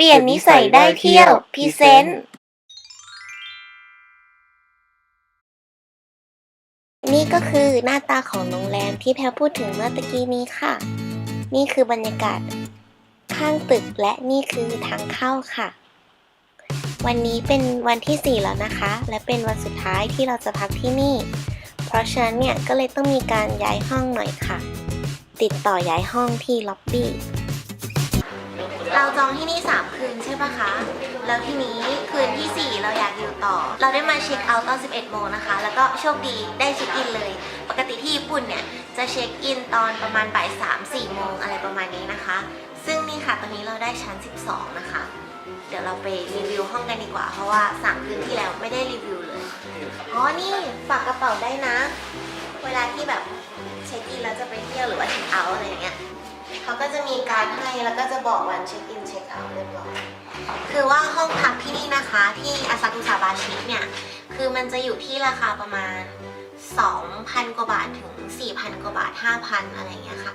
เปลี่ยนนิสัยได้เที่ยวพรีเซนต์นี่ก็คือหน้าตาของโรงแรมที่แพลพูดถึงเมื่อตะกี้นี้ค่ะ นี่คือบรรยากาศข้างตึกและนี่คือทางเข้าค่ะ วันนี้เป็นวันที่ 4 แล้วนะคะ และเป็นวันสุดท้ายที่เราจะพักที่นี่ เพราะฉะนั้นเนี่ยก็เลยต้องมีการย้ายห้องหน่อยค่ะ ติดต่อย้ายห้องที่ล็อบบี้ เราจองที่นี่ 3 คืนใช่ปะคะ แล้วทีนี้คืนทีสี่ 4 เราอยากอยู่ต่อ เราได้มาเช็คเอาท์ตอน 11 โมงนะคะ แล้วก็โชคดีได้เช็คอินเลย ปกติที่ญี่ปุ่นเนี่ย จะเช็คอินตอนประมาณบ่าย3 4 โมงอะไรประมาณนี้นะคะ ซึ่งนี่ค่ะตอนนี้เราได้ชั้น 12 นะคะ เดี๋ยวเราไปรีวิวห้องกันดีกว่า เพราะว่าสั่งคืนที่แล้วไม่ได้รีวิวเลย อ๋อ นี่ฝากกระเป๋าได้นะ เวลาที่แบบเช็คอินแล้วจะไปเที่ยวหรือว่าเช็คเอาท์อะไรอย่างเงี้ย เขาก็จะมีการให้แล้วก็จะบอกวันเช็คอินเช็คเอาท์เรียบร้อยคือว่าห้องพักที่นี่นะคะที่อาซากุสาบาชิเนี่ยคือมันจะอยู่ที่ราคาประมาณ 2,000 กว่าบาทถึง 4,000 กว่าบาท 5,000 อะไรอย่างเงี้ยค่ะ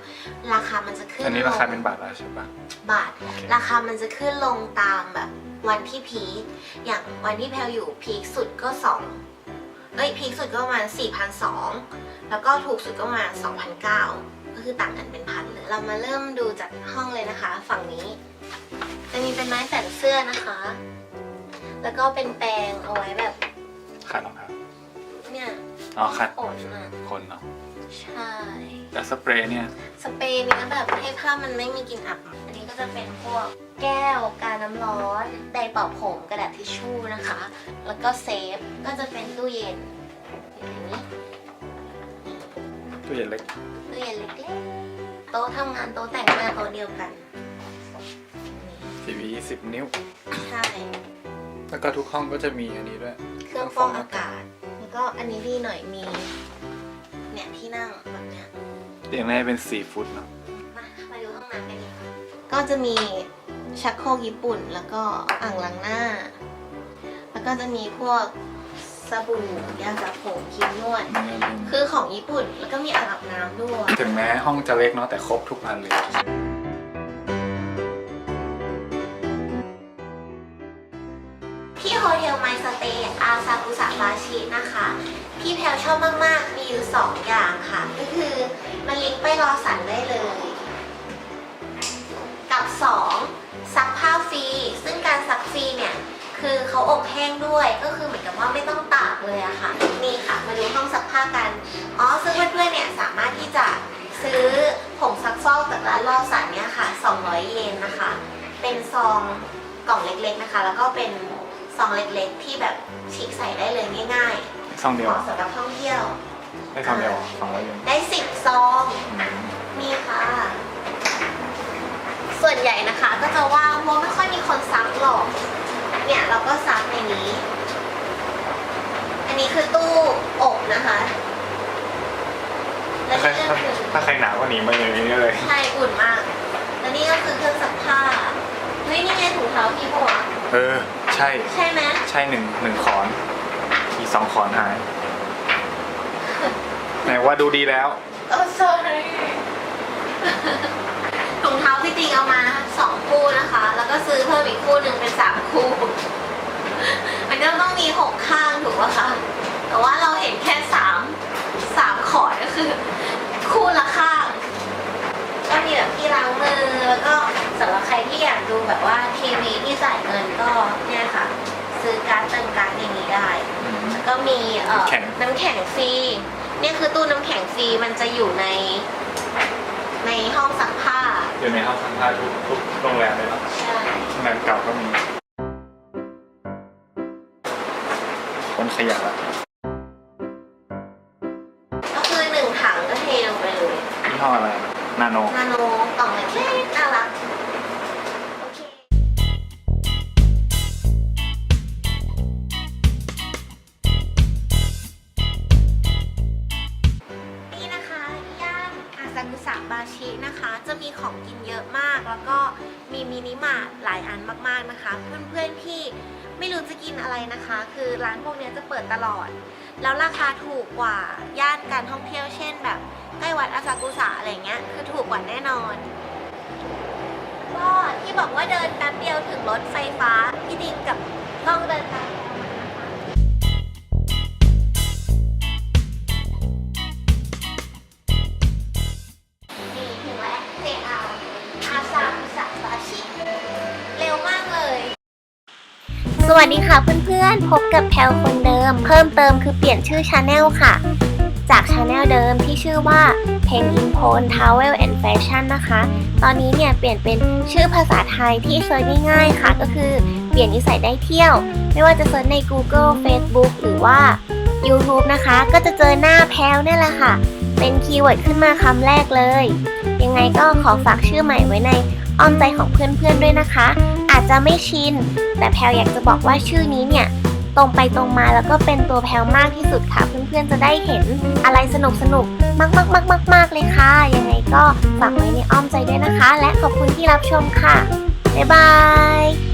ราคามันจะขึ้นอันนี้ลรางคาเป็นบาทแล้วใช่ปะบาท ราคามันจะขึ้นลงตามแบบวันที่พีคอย่างวันที่แพลอยู่พีคสุดก็สองเอ้ยพีคสุดก็ประมาณ4,200แล้วก็ถูกสุดก็ประมาณ2,900 ก็คือต่างกันเป็นพันเลยเรามาเริ่มดูจากห้องเลยนะคะ ฝั่งนี้ จะมีเป็นไม้แขวนเสื้อนะคะ แล้วก็เป็นแปรงเอาไว้แบบคันหรอครับเนี่ยอ๋อคันขนอะคนเนาะใช่แต่สเปรย์เนี่ยสเปรย์เนี้ยแบบให้ผ้ามันไม่มีกลิ่นอับ อันนี้ก็จะเป็นพวกแก้วกาน้ำร้อนไดร์เป่าผมกระดาษทิชชู่นะคะ แล้วก็เซฟก็จะเป็นตู้เย็นอย่างนี้ ตู้เย็นเล็กตู้เย็นเล็กๆโต๊ะทำงานโต๊ะแต่งหน้าโต๊ะเดียวกันทีวี10นิ้ว ใช่ แล้วก็ทุกห้องก็จะมีอันนี้ด้วย เครื่องฟอกอากาศ แล้วก็อันนี้ดีหน่อยมี เนี่ยที่นั่งแบบเนี้ยเตียงแรกเป็น4ฟุตเนาะมามาดูห้องน้ำกันดีกว่าก็จะมีชักโครกญี่ปุ่น แล้วก็อ่างล้างหน้า แล้วก็จะมีพวก สบู่ยาสระผมครีมนวดนี่ก็เป็นคือของญี่ปุ่นแล้วก็มีอ่างอาบน้ำด้วย ถึงแม้ห้องจะเล็กเนาะแต่ครบทุกอันเลย ที่โฮเทลไมสเตย์อาซากุสะบาชินะคะ พี่แพลวชอบมาก ๆ มีอยู่2อย่างค่ะ ก็คือมันลิงก์ไปรอสันได้เลย กับ2ซักผ้าฟรี ซึ่งการซักฟรีเนี่ย คือเขาอบแห้งด้วยก็คือเหมือน เลยอะค่ะ นี่ค่ะ มาดูห้องซักผ้ากัน อ๋อ ซึ่งเพื่อนๆเนี่ยสามารถที่จะซื้อผงซักฟอกจากร้านลอสันเนี่ยค่ะ 200 เยนนะคะ เป็นซองกล่องเล็กๆนะคะ แล้วก็เป็นซองเล็กๆ ที่แบบฉีกใส่ได้เลยง่ายซองๆเดีเหยวมาะสำหรับท่องเที่ยว ได้ซองเดียวสองร้อยเยนได้ 10 ซอง อืมนี่ค่ะ ส่วนใหญ่นะคะก็จะว่างเพราะไม่ค่อยมีคนซักหรอก เนี่ยเราก็ซักในนี้อั นนี้คือตู้อบนะคะและถ้านี่ใครก็คือถ้าใครหนาวก็หนีมาอย่างนี้เลย ใช่อุ่นมาก และนี่ก็คือเครื่องซักผ้าเฮ้ยนี่ไงถุงเท้าพี่ปะวะเออ ใช่ ใช่ไหมใช่หนึ่งหนึ่งขอน อีกสองขอนหาย ไหนว่าดูดีแล้ว โอ้ sorry ถุงเท้าพี่ติงเอามาสองคู่นะคะ แล้วก็ซื้อเพิ่มอีกคู่หนึ่ง ล้างมือแล้วก็สำหรับใครที่อยากดูแบบว่าทีวีที่จ่ายเงินก็เนี่ยค่ะ ซื้อการ์ดเติมการ์ดอย่างนี้ได้อืมแล้วก็มีเอ่อน้ำแข็ง น้ำแข็งฟรีเนี่ยคือตู้น้ำแข็งฟรีมันจะอยู่ในในห้องซักผ้าอยู่ในห้องซักผ้าทุกทุกโรงแรมเลยเนาะใช่ โรงแรมเก่าก็มี คนขยะละก็คือหนึ่งถังก็เทลงไปเลย ยี่ห้ออะไร นาโน นาโนกล่องเล็กๆน่ารักโอเคนี่นะคะย่านอาซากุสะบาชินะคะ จะมีของกินเยอะมาก แล้วก็มีมินิมาร์ทหลายอันมากๆนะคะ เพื่อนๆที่ไม่รู้จะกินอะไรนะคะ คือร้านพวกเนี้ยจะเปิดตลอด แล้วราคาถูกกว่าย่านการท่องเที่ยวเช่นแบบ กุสะอะไรเงี้ยคือถูกกว่าแน่นอน ก็ที่บอกว่าเดินแป๊บเดียวถึงรถไฟฟ้าพี่ดิงกับต้องเดินตามแพลวมานะคะนี่ถึงแล้วเจอาอาซาอุสาบาชิเร็วมากเลย สวัสดีค่ะเพื่อนๆ พบกับแพลคนเดิม เพิ่มเติมคือเปลี่ยนชื่อชาแนลค่ะ จากชาแนลเดิมที่ชื่อว่า เพลงอินโพนทาวเวลแอนด์แฟชั่นนะคะ ตอนนี้เนี่ยเปลี่ยนเป็นชื่อภาษาไทยที่เซิร์ชง่ายๆค่ะ ก็คือเปลี่ยนนิสัยได้เที่ยว ไม่ว่าจะเซิร์ชใน Google Facebook หรือว่า YouTube นะคะ ก็จะเจอหน้าแพลวเนี่ยแหละค่ะ เป็นคีย์เวิร์ดขึ้นมาคำแรกเลย ยังไงก็ขอฝากชื่อใหม่ไว้ในอ้อมใจของเพื่อนๆด้วยนะคะ อาจจะไม่ชิน แต่แพลวอยากจะบอกว่าชื่อนี้เนี่ย ตรงไปตรงมาแล้วก็เป็นตัวแพลมากที่สุดค่ะ เพื่อนๆจะได้เห็นอะไรสนุกสนุกมากมากมากมากเลยค่ะ ยังไงก็ฝากไว้ในอ้อมใจด้วยนะคะ และขอบคุณที่รับชมค่ะ บ๊ายบาย